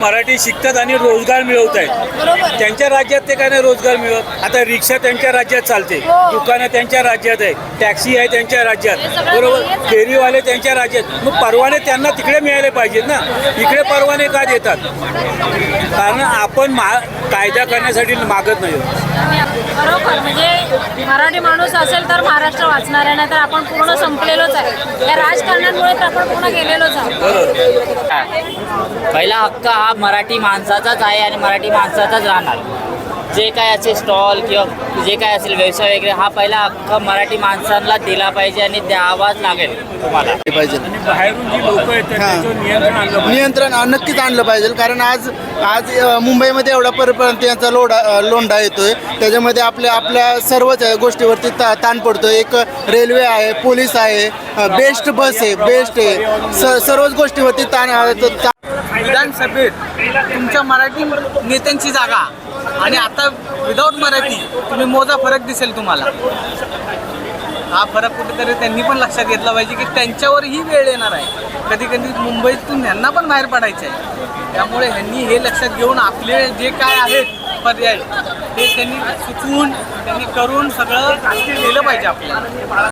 मराठी शिकतात आणि रोजगार मिळवत आहेत. त्यांच्या राज्यात ते काय नाही रोजगार मिळत आता रिक्षा त्यांच्या राज्यात चालते. हो. दुकानं त्यांच्या राज्यात आहे टॅक्सी आहे त्यांच्या राज्यात. बरोबर. फेरीवाले त्यांच्या राज्यात. मग परवाने त्यांना तिकडे मिळाले पाहिजेत ना. इकडे परवाने का देतात? कारण आपण मा कायदा करण्यासाठी मागत नाही बरोबर म्हणजे मराठी माणूस असेल तर महाराष्ट्र वाचणार आहे नाही तर आपण पूर्ण संपलेलोच आहे. या राजकारणामुळे तर आपण पूर्ण गेलेलोच आहोत. पहिला हक्क हा मराठी माणसाचाच आहे आणि मराठी माणसाचाच राहणार. जे काय असेल स्टॉल किंवा जे काय असेल व्यवसाय वगैरे हा पहिला हक्क मराठी माणसांना दिला पाहिजे आणि द्यावाच लागेल तुम्हाला. पाहिजे. आणि बाहेरून जी लोक येतात. त्याच्यावर नियंत्रण आणलं पाहिजे. नियंत्रण अ, नक्कीच आणलं पाहिजे. कारण आज आज अ, मुंबईमध्ये एवढा परप्रांतीयांचा लोडा अ, लोंढा येतोय. त्याच्यामध्ये आपल्या आपल्या सर्वच अ, गोष्टीवरती ता ताण पडतोय. एक रेल्वे आहे पोलीस आहे बेस्ट बस आहे बेस्ट आहे. स सर्वच गोष्टीवरती ताण अ, त- ता- विधानसभेत तुमच्या मराठी नेत्यांची जागा आणि आता विदाऊट मराठी तुम्ही मोजा फरक दिसेल तुम्हाला. हा फरक कुठेतरी त्यांनी पण लक्षात घेतला पाहिजे की त्यांच्यावर ही वेळ येणार आहे. कधी कधी मुंबईतून ह्यांना पण बाहेर पडायचं आहे. त्यामुळे ह्यांनी हे लक्षात घेऊन आपले जे काय आहेत पर्याय ते त्यांनी सुचवून त्यांनी करून सगळं केलं पाहिजे आपल्याला.